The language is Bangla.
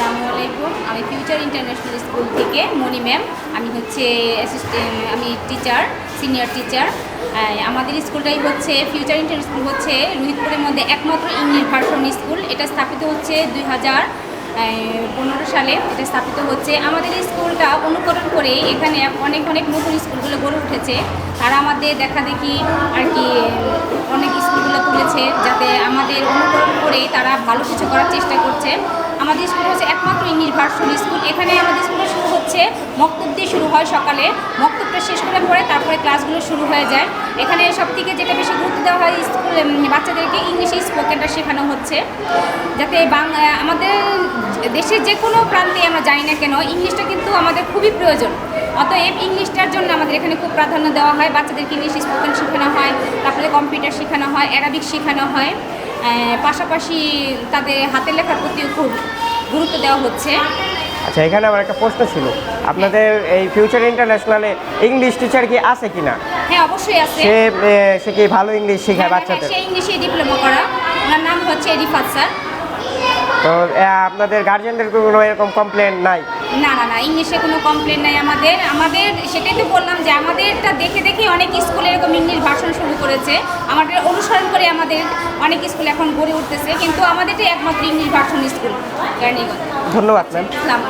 আসসালামু আলাইকুম। আমি ফিউচার ইন্টারন্যাশনাল স্কুল থেকে মনি ম্যাম আমি হচ্ছে অ্যাসিস্ট্যান্ট আমি টিচার সিনিয়র টিচার আমাদের স্কুলটাই হচ্ছে ফিউচার ইন্টার স্কুল হচ্ছে রোহিতপুরের মধ্যে একমাত্র ইংলিশ ভার্সন স্কুল। এটা স্থাপিত হচ্ছে দুই হাজার পনেরো সালে। এটা স্থাপিত হচ্ছে। আমাদের স্কুলটা অনুকরণ করে এখানে অনেক অনেক নতুন স্কুলগুলো গড়ে উঠেছে। তারা আমাদের দেখা দেখি আর কি অনেক স্কুলগুলো তুলেছে। অনুকরণ তারা ভালো কিছু করার চেষ্টা করছে। আমাদের স্কুল হচ্ছে একমাত্র ইংলিশ ভার্সন স্কুল। এখানে আমাদের স্কুলে শুরু হচ্ছে, মক্তব দিয়ে শুরু হয় সকালে। মক্তবটা শেষ করে পরে তারপরে ক্লাসগুলো শুরু হয়ে যায়। এখানে সব থেকে যেটা বেশি গুরুত্ব দেওয়া হয় স্কুলে বাচ্চাদেরকে ইংলিশে স্পোকেনটা শেখানো হচ্ছে। যাতে বাংলা আমাদের দেশের যে কোনো প্রান্তে আমরা যাই না কেন, ইংলিশটা কিন্তু আমাদের খুবই প্রয়োজন। অতএব ইংলিশটার জন্য আমাদের এখানে খুব প্রাধান্য দেওয়া হয়। বাচ্চাদেরকে ইংলিশ স্পোকেন শেখানো হয়, তারপরে কম্পিউটার শেখানো হয়, অ্যারাবিক শেখানো হয়। পাশাপাশি তাদের হাতের লেখার প্রতি খুব গুরুত্ব দেওয়া হচ্ছে। আচ্ছা এখানে আমার একটা প্রশ্ন ছিল। আপনাদের এই ফিউচার ইন্টারন্যাশনালে ইংলিশ টিচার কি আছে কিনা? হ্যাঁ অবশ্যই আছে। সে সে কি ভালো ইংলিশ শেখায় হ্যাঁ, হ্যাঁ, বাচ্চাদের? সে ইংলিশে ডিপ্লোমা করা। ওনার নাম হচ্ছে রিফাত স্যার তো আপনাদের গার্জিয়ানদের কোনো এরকম কমপ্লেন নাই? না না না ইংলিশে কোনো কমপ্লেন নাই। আমাদের আমাদের সেটাই তো বললাম যে আমাদেরটা দেখে দেখে অনেক স্কুলে এরকম ইংলিশ ভাষণ শুরু করেছে। আমাদের অনুসরণ করে আমাদের অনেক স্কুল এখন গড়ে উঠতেছে কিন্তু আমাদেরটাই একমাত্র ইংলিশ ভাষণ স্কুল ধন্যবাদ ম্যাম